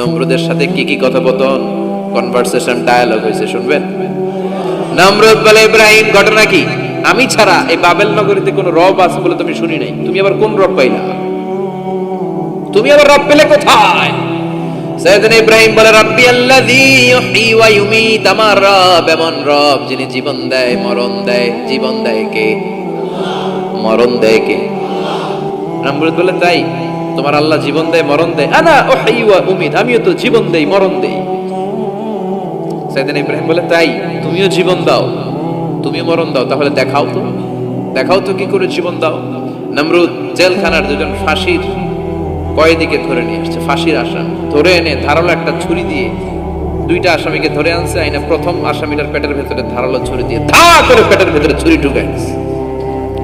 নমরুদের সাথে কি কি কথোপকথন কনভারসেশন ডায়ালগ হয়েছে শুনবেন? নমরুদ বলে ইব্রাহিম ঘটনা কি? আমি ছাড়া এই বাবেল নগরীতে কোনো রব আছে বলে তুমি শুনি নাই। তুমি আবার কোন রব পাইলা? তুমি আবার রব পেলে কোথায়? সৈয়দনা ইব্রাহিম বলে রাব্বি আল্লাযী ইউহয়ী ওয়া ইউমীত আমার রব এমন রব যিনি জীবন দেয় মরণ দেয়। জীবন দেয় কে? মরণ দেয় কে? নামরুদ বলে তাই? তোমার আল্লাহ জীবন দেয়, মরণ দেয়। আনা উহয়ী ওয়া উমীত, আমিও তো জীবন দেই, মরণ দেই। সৈয়দনা ইব্রাহিম বলে, তাই, তুমিও জীবন দাও, তুমিও মরণ দাও, তাহলে দেখাও তো। দেখাও তো কি করে জীবন দাও? নমরুদ জেলখানার দুজন ফাঁসির কয়েদিকে ধরে নিয়ে আসছে, ফাঁসির আসামি। ধরে এনে ধারালো একটা ছুরি দিয়ে দুইটা আসামিকে ধরে আনছে, আইনা প্রথম আসামিটার পেটের ভেতরে ধারালো ছুরি দিয়ে ধা করে পেটের ভেতরে ছুরি ঢুকে গেছে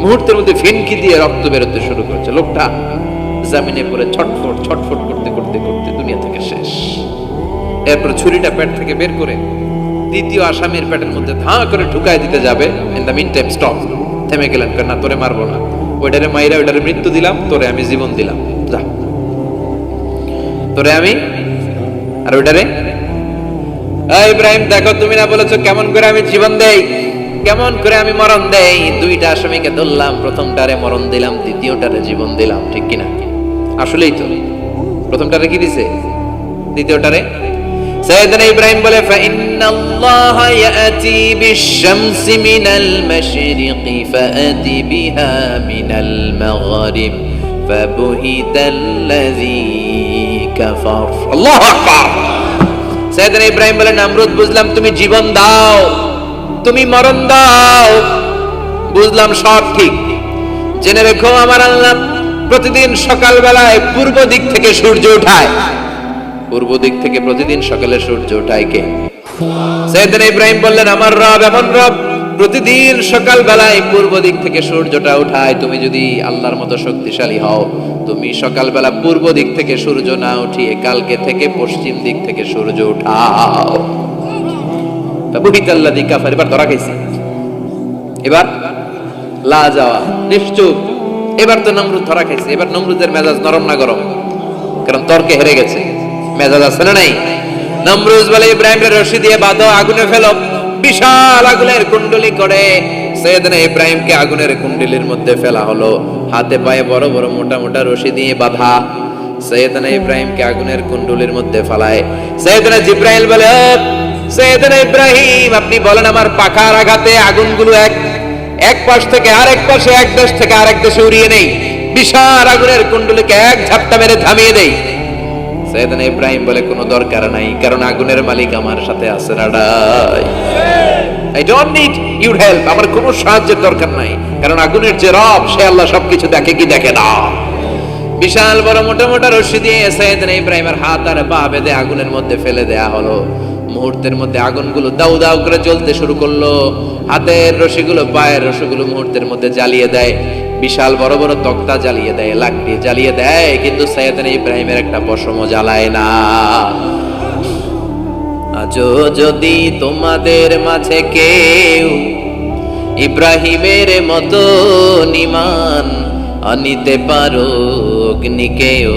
মুহূর্তের মধ্যে ফিনকি দিয়ে রক্ত বেরোতে শুরু করেছে। লোকটা জামিনে পড়ে ছটফট ছটফট করতে করতে করতে দুনিয়া থেকে শেষ। এরপর ছুরিটা পেট থেকে বের করে দ্বিতীয় আসামির পেটের মধ্যে ধা করে ঢুকায় দিতে যাবে। In the meantime stop থেমে গেলেন, কেন না, তোরে মারবো না। ওইটারে মাইরা, ওইটারে মৃত্যু দিলাম, তোরে আমি জীবন দিলাম। যা। তোরে আমি আর ওইটারে? ইব্রাহিম, দেখো, তুমি না বলেছ কেমন করে আমি জীবন দেই? কেমন করে আমি মরণ দেই? দুইটা আসামিকে ধরলাম, প্রথমটারে মরণ দিলাম, দ্বিতীয়টারে জীবন দিলাম, ঠিক কিনা? আসলেই তো প্রথমটারে কি দিছে দ্বিতীয়টারে সৈয়দনা ইব্রাহিম বলে فإن الله يأتي بالشمس من المشرق فأتي بها من المغرب فبهت الذي كفر الله أكبر সৈয়দনা ইব্রাহিম বলে নামরুদ বুঝলাম তুমি জীবন দাও তুমি মরণ দাও বুঝলাম সব ঠিক জেনে রেখো আমার আল্লাহ প্রতিদিন সকালবেলায় পূর্ব দিক থেকে সূর্য ওঠায়। পূর্ব দিক থেকে প্রতিদিন সকালে সূর্য ওঠায় কে? সৈয়দনা ইব্রাহিম বললেন, আমার রব, এমন রব, প্রতিদিন সকাল বেলায় পূর্ব দিক থেকে সূর্যটা উঠায় তুমি যদি আল্লাহর মতো শক্তিশালী হও, তুমি সকালবেলা পূর্ব দিক থেকে সূর্য না উঠিয়ে কালকে থেকে পশ্চিম দিক থেকে সূর্য উঠাও এবার ধরা খাইছে। এবার লা যাওয়া, নিশ্চুপ। এবার তো নমরুদ ধরা খাইছে এবার নমরুদের মেজাজ নরম না গরম? কারণ তর্কে হেরে গেছে। মেজাজ আছে না নাই? নমরুজ বলে ইব্রাহিমের রশি দিয়ে বাঁধো আগুনে ফেলো। বিশাল আগুনের কুণ্ডলি করে। সৈয়দনা ইব্রাহিমকে আগুনের কুণ্ডলির মধ্যে ফেলা হলো। হাতে পায়ে বড় বড় মোটা মোটা রশি দিয়ে বাঁধা। সৈয়দনা ইব্রাহিমকে আগুনের কুণ্ডলির মধ্যে ফেলায়। সৈয়দনা জিব্রাইল বলে "ও, সৈয়দনা ইব্রাহিম আপনি বলেন আমার পাখার আঘাতে আগুনগুলো এক এক পাশ থেকে আরেক পাশে, এক দেশ থেকে আরেক দেশে উড়িয়ে নেই। বিশাল আগুনের কুণ্ডলিকে এক ঝাপটা মেরে থামিয়ে দেই। সৈয়দনা ইব্রাহিম বলে কোনো দরকার নাই, কারণ আগুনের মালিক আমার সাথে আছে রাডাই। I don't need your help আমার কোনো সাহায্যের দরকার নাই, কারণ আগুনের যে রব, সে আল্লাহ সবকিছু দেখে কি দেখে না। বিশাল বড় মোটা মোটা রশি দিয়ে সৈয়দনা ইব্রাহিমের হাত আর পা বেঁধে আগুনের মধ্যে ফেলে দেয়া হলো। মুহূর্তের মধ্যে আগুনগুলো দাউ দাউ করে জ্বলতে শুরু করল। হাতের রশিগুলো, পায়ের রশিগুলো মুহূর্তের মধ্যে জ্বালিয়ে দেয়। বিশাল বড় বড় তক্তা জ্বালিয়ে দেয়, লাকড়ি জ্বালিয়ে দেয়, কিন্তু সৈয়দনা ইব্রাহিমের একটা পশমও জ্বালায় না। আজও যদি তোমাদের মাঝে কেউ ইব্রাহিমের মতো নিমান আনিতে পারো, অগ্নিকেও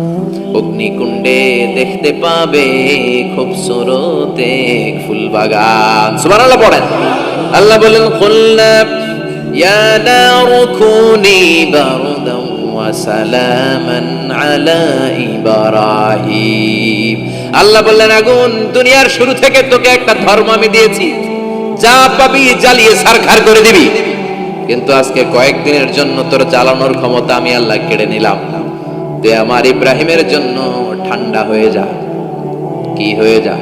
অগ্নিকুণ্ডে দেখতে পাবে খুব সুরতে ফুল বাগান সুবহানাল্লাহ পড়েন। আল্লাহ বলেন খুলনা নারু কুনি বারদান ওয়া সালামান আলা ইব্রাহিম। আল্লাহ বললেন, আগুন, দুনিয়ার শুরু থেকে তোকে একটা ধর্ম আমি দিয়েছি। যা পাবি জ্বালিয়ে সারখার করে দিবি। কিন্তু আজকে কয়েকদিনের জন্য তোর জ্বালানোর ক্ষমতা আমি আল্লাহ কেড়ে নিলাম। তুই আমার ইব্রাহিমের জন্য ঠান্ডা হয়ে যা কি হয়ে যা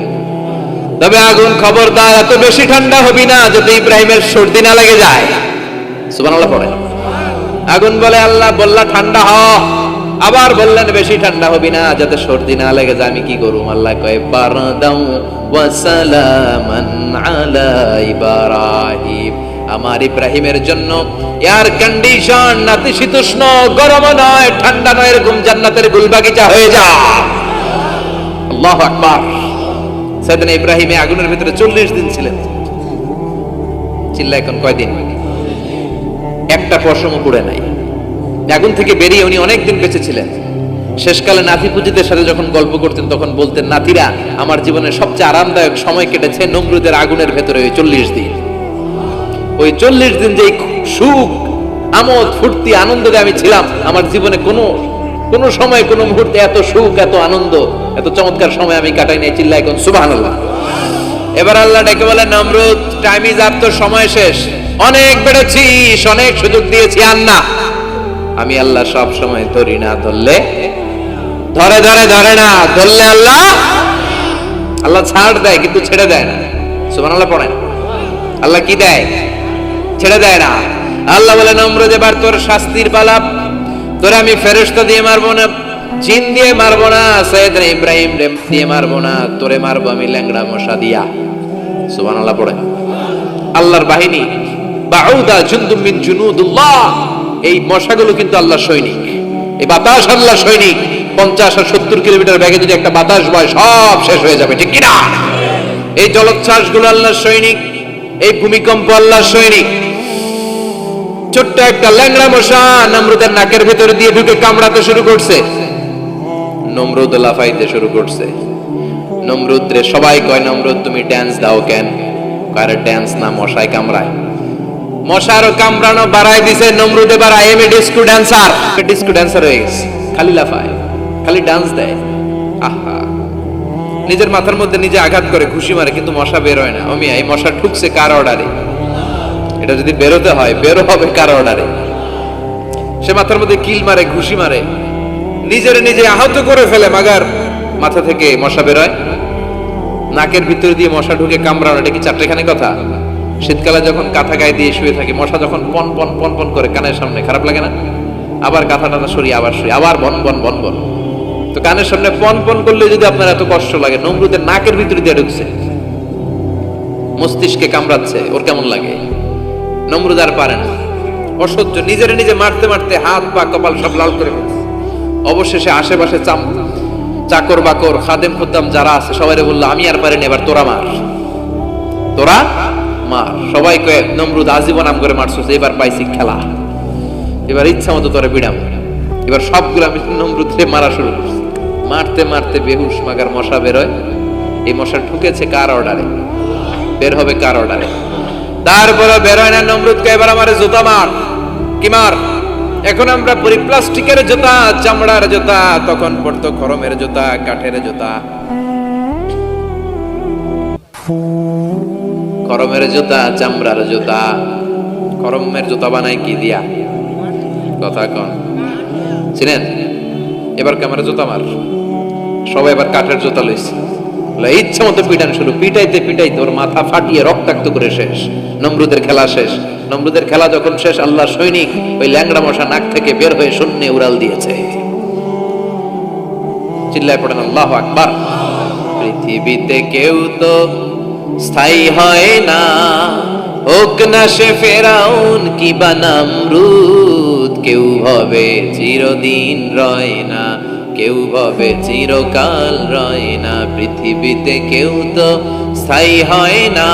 তবে আগুন খবরদার, এত বেশি ঠান্ডা হবি না যাতে ইব্রাহিমের সর্দি না লেগে যায়। সুবহানাল্লাহ পড়ে আগুন বলে, আল্লাহ বললা ঠান্ডা হ। আবার বললেন, বেশি ঠান্ডা হবি না যাতে সর্দি না লেগে যায়। আমি কি করুম? আল্লাহ কয়, বারদাউ ওয়া সালামান আলা ইব্রাহিম। আমার ইব্রাহিমের জন্য। এয়ার কন্ডিশন নাতিশীতোষ্ণ গরম নয়, ঠান্ডা নয়, এরকম জান্নাতের গুলবাগিচা হয়ে যা। আল্লাহ আকবার। সেদিন ইব্রাহিমে আগুনের ভিতরে চল্লিশ দিন ছিলেন। চিল্লা এখন কয়দিন? একটা পশম পুড়ে নাই। আগুন থেকে বেরিয়ে উনি অনেক দিন বেঁচে ছিলেন। শেষকালে নাতি পুজিদের সাথে যখন গল্প করতেন, তখন বলতেন, নাতিরা, আমার জীবনের সবচেয়ে আরামদায়ক সময় কেটেছে নমরুদের আগুনের ভেতরে ওই চল্লিশ দিন। ওই চল্লিশ দিন যে সুখ, আমোদ, ফুর্তি, আনন্দে আমি ছিলাম, আমার জীবনে কোনো কোনো সময়, কোনো মুহূর্তে এত সুখ, এত আনন্দ, এত চমৎকার সময় আমি কাটাই নাই চিল্লা এখন সুবাহ এবার আল্লাহ ডেকে বলে, নমরুদ টাইম ইজ আপ তোর সময় শেষ। অনেক বেড়েছিস, অনেক সুযোগ দিয়েছি আর না আমি আল্লাহ সব সময় ধরি না, ধরলে? ধরে ধরে ধরে না, ধরলে আল্লাহ? আল্লাহ ছাড় দেয়, কিন্তু ছেড়ে দেয় না। সুমান আল্লাহ পড়েন। আল্লাহ কি দেয়? ছেড়ে দেয় না। আল্লাহ বলে, নমরুদ, এবার তোর শাস্তির পালাপ তোরে আমি ফেরেশতা দিয়ে মারবো না, জিন দিয়ে মারবো না সৈয়দ ইব্রাহিম দিয়ে মারবো না, তোরে মারবো আমি ল্যাংড়া মশা দিয়া। সুবহানাল্লাহ, পড়ে। আল্লাহর বাহিনী, বাউদা জুনুদুল্লাহ। এই মশাগুলো কিন্তু আল্লাহর সৈনিক। এই বাতাস আল্লাহর সৈনিক। পঞ্চাশ আর সত্তর কিলোমিটার ব্যাগে যদি একটা বাতাস বয়, সব শেষ হয়ে যাবে, ঠিক কিনা? এই জলোচ্ছ্বাসগুলো আল্লাহর সৈনিক, এই ভূমিকম্প আল্লাহর সৈনিক। ছোট্ট একটা ল্যাংড়া মশা নমরুদের নাকের ভেতরে দিয়ে ঢুকে কামড়াতে শুরু করছে। নমরুদ লাফাইতে শুরু করছে। নমরুদ রে সবাই কয়, নমরুদ, তুমি ড্যান্স দাও কেন? কারে ড্যান্স না মশায় কামড়ায়। মশার কামড়ানো বাড়াই দিছে নমরুদ I am disco dancer disco dancer হয়ে গেছে। খালি লাফায়, খালি ডান্স দেয়। আহা। নিজের মাথার মধ্যে নিজে আঘাত করে ঘুষি মারে, কিন্তু মশা বের হয় না। আমি এই মশা ঠুকছে কার অর্ডারে এটা যদি বেরোতে হয়, বেরো হবে কার অর্ডারে সে মাথার মধ্যে কিল মারে, ঘুষি মারে। নিজের নিজে আহত করে ফেলে, মাগার। মাথা থেকে মশা বেরোয়। নাকের ভিতরে দিয়ে মশা ঢুকে কামড়ানো, এটা কি চারটেখানি কথা? শীতকালে যখন কাঁথা গায়ে দিয়ে শুয়ে থাকি, মশা যখন পন পন পন পন করে কানের সামনে, খারাপ লাগে না? আবার কাঁথা টানা সরিয়ে আবার শুয়ে, আবার বন বন বন বন। তো কানের সামনে পন পন করলে যদি আপনার এত কষ্ট লাগে, নমরুদের নাকের ভিতরে দিয়ে ঢুকছে। মস্তিষ্কে কামড়াচ্ছে, ওর কেমন লাগে? নমরুদ আর পারে না। অসহ্য, নিজের নিজে মারতে মারতে হাত পা কপাল সব লাল করে ফেলছে। অবশেষে আশেপাশে চাম চাকর বাকর, খাদেম খুদ্দাম যারা আছে সবাই বলল, আমি আর পারিনি, এবার তোরা মার। তোরা মার। সবাই কয়ে, নমরুদ, আজীবন নাম করে মারছো এবার পাইছি খেলা। এবার ইচ্ছা মতো তোরা বিড়াম। এবার সবগুলো আমি নমরুদে মারা শুরু করছি। মারতে মারতে বেহুশ মাগার মশা বেরোয়। এই মশা ঢুকেছে কার অর্ডারে? বের হবে কার অর্ডারে? তারপরে বেরোয় না নমরুদকে, এবার আমার জুতা মার। কি মার? এখন আমরা পরি প্লাস্টিকের জুতা, চামড়ার জুতা, তখন পড়তো খরমের জুতা, কাঠের জুতা। খরমের জুতা, চামড়ার জুতা। খরমের জুতা বানাই কি দিয়া? কথা কন। চিনেন? এবার ক্যামেরা জুতা মার? সবাই এবার কাঠের জুতা লইছে। ইচ্ছা মতো পিটান শুরু। পিটাইতে পিটাইতে ওর মাথা ফাটিয়ে রক্তাক্ত করে শেষ। নমরুদের খেলা শেষ। নমরুদের খেলা যখন শেষ আল্লাহ সৈনিক ওই ল্যাংড়া মশা নাক থেকে বের হয়ে শূন্য উড়াল দিয়েছে। চিল্লায় পড়েন, আল্লাহ আকবার। পৃথিবীতে কেউ তো স্থায়ী হয় না। হোক না সে ফেরাউন কি বানামরুদ কেউ হবে চিরদিন রয় না। কেউ হবে চিরকাল রয় না। পৃথিবীতে কেউ তো স্থায়ী হয় না।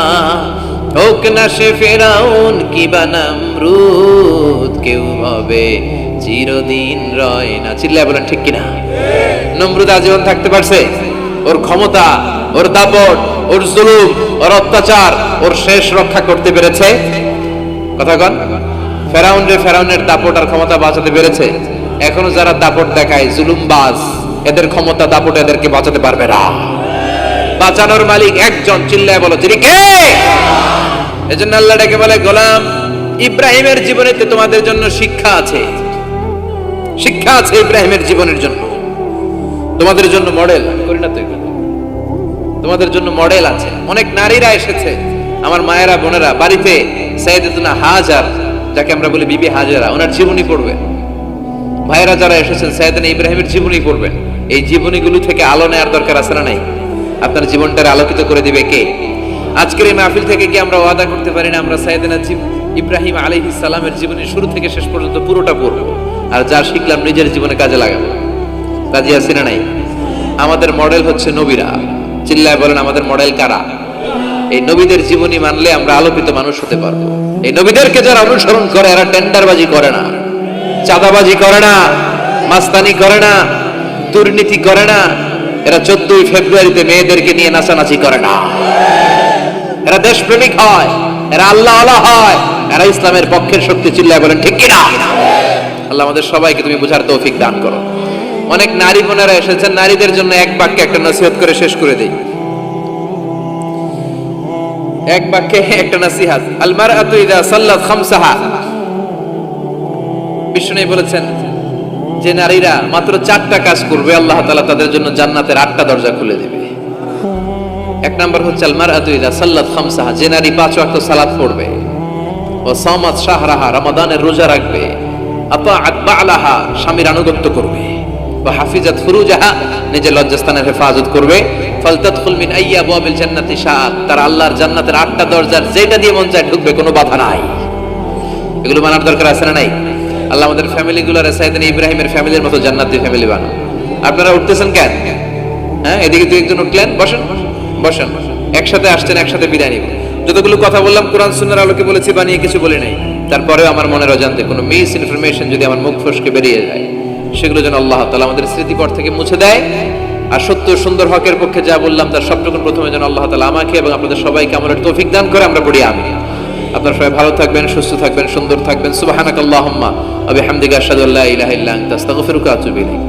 হোক না সে ফেরাউন কি বানামরুদ কেউ হবে চিরদিন রয় না। চিল্লায় বলেন, ঠিক কিনা? নমরুদ আজীবন থাকতে পারছে? ওর ক্ষমতা, ওর দাপট, ওর জুলুম, ওর অত্যাচার, ওর শেষ রক্ষা করতে পেরেছে। কথা কন, ফেরাউন রে ফেরাউনের দাপট আর ক্ষমতা বাঁচাতে পেরেছে। এখনও যারা দাপট দেখায়, জুলুমবাজ, এদের ক্ষমতা দাপট এদেরকে বাঁচাতে পারবে না। বাঁচানোর মালিক একজন, চিল্লায় বলো তিনি কে? এজন্য আল্লাহ ডেকে বলে, গোলাম, ইব্রাহিমের জীবনেতে তোমাদের জন্য শিক্ষা আছে। শিক্ষা আছে ইব্রাহিমের জীবনের জন্য। তোমাদের জন্য মডেল করি না তো তোমাদের জন্য মডেল আছে। অনেক নারীরা এসেছে, আমার মায়েরা, বোনেরা, বাড়িতে সাইয়েদাতুনা হাজার, যাকে আমরা বলি বিবি হাজারা, ওনার জীবনী পড়বেন ভাইয়েরা যারা এসেছেন সাইয়েদানা ইব্রাহিমের জীবনী পড়বেন এই জীবনীগুলো থেকে আলো নেওয়ার দরকার আছে না নাই? আপনার জীবনটার আলোকিত করে দিবে কে? আজকের এই মাহফিল থেকে কি আমরা ওয়াদা করতে পারি না? আমরা সাইয়েদানা ইব্রাহিম আলী ইসালামের জীবনের শুরু থেকে শেষ পর্যন্ত পুরোটা পড়ব। আর যা শিখলাম নিজের জীবনে কাজে লাগাবো। রাজি আছি না নাই? আমাদের মডেল হচ্ছে নবীরা। চিল্লায় বলেন, আমাদের মডেল কারা? এই নবীদের জীবনী মানলে আমরা আলোকিত মানুষ হতে পারব। এই নবীদেরকে যারা অনুসরণ করে, এরা টেন্ডারবাজি করে না। চাঁদাবাজি করে না, মাস্তানি করে না, দুর্নীতি করে না এরা চোদ্দই ফেব্রুয়ারিতে মেয়েদেরকে নিয়ে নাচানাচি করে না। এরা দেশপ্রেমিক হয়, এরা আল্লাহ আল্লাহ হয়, এরা ইসলামের পক্ষের শক্তি চিল্লায় বলেন, ঠিক কিনা? আল্লাহ আমাদের সবাইকে তুমি বোঝার তৌফিক দান করো। অনেক নারী বোনেরা এসেছেন, নারীদের জন্য এক বাক্যে একটা নসিহত করে শেষ করে দেই। এক বাক্যে একটা নসিহাত আলমার আতু ইদা সাল্লাত খামসাহা। বিষ্ণু বলেছেন যে নারীরা মাত্র চারটা কাজ করবে, আল্লাহ তাআলা তাদের জন্য জান্নাতের আটটা দরজা খুলে দেবে। এক নাম্বার হচ্ছে আলমার আতু ইদা সাল্লাত খামসাহা, যে নারী পাঁচ ওয়াক্ত সালাত পড়বে ও সামাত শাহরাহা, রমাদানের রোজা রাখবে, আতাআত বালাহা, স্বামীর আনুগত্য করবে ও হাফিজাত ফুরুজাহা, নিজের লজ্জাস্থানের হেফাজত করবে মিন আইয়া আবওয়াবিল জান্নাতি তার আল্লাহর জান্নাতের আটটা দরজার যেটা দিয়ে মন চায় ঢুকবে, কোনো বাধা নাই। এগুলো মানার দরকার আছে না নাই? আল্লাহ আমাদের ফ্যামিলিগুলোর সাইদিন ইব্রাহিমের ফ্যামিলির মতো জান্নাতি ফ্যামিলি বানান। আপনারা উঠতেছেন কেন? হ্যাঁ এদিকে দুই একজন উঠলেন, বসেন বসেন একসাথে আসছেন, একসাথে বিদায় নিব। যতগুলো কথা বললাম, কোরআন সুন্নার আলোকে বলেছি, বানিয়ে কিছু বলি নাই। তারপরেও আমার মনের অজান্তে কোনো মিস ইনফরমেশন যদি আমার মুখ ফসকে বেরিয়ে যায়, সেগুলো যেন আল্লাহ তালা আমাদের স্মৃতিকর থেকে মুছে দেয়। আর সত্য সুন্দর হকের পক্ষে যা বললাম, তার সবটুকুন প্রথমে যেন আল্লাহ তালা আমাকে এবং আপনাদের সবাইকে আমলের তৌফিক দান করে, আমরা পড়ি আমি আপনারা সবাই ভালো থাকবেন, সুস্থ থাকবেন, সুন্দর থাকবেন। সুবাহ আল্লাহ বিহামদিকা আশহাদু আল্লা ইলাহা ইল্লা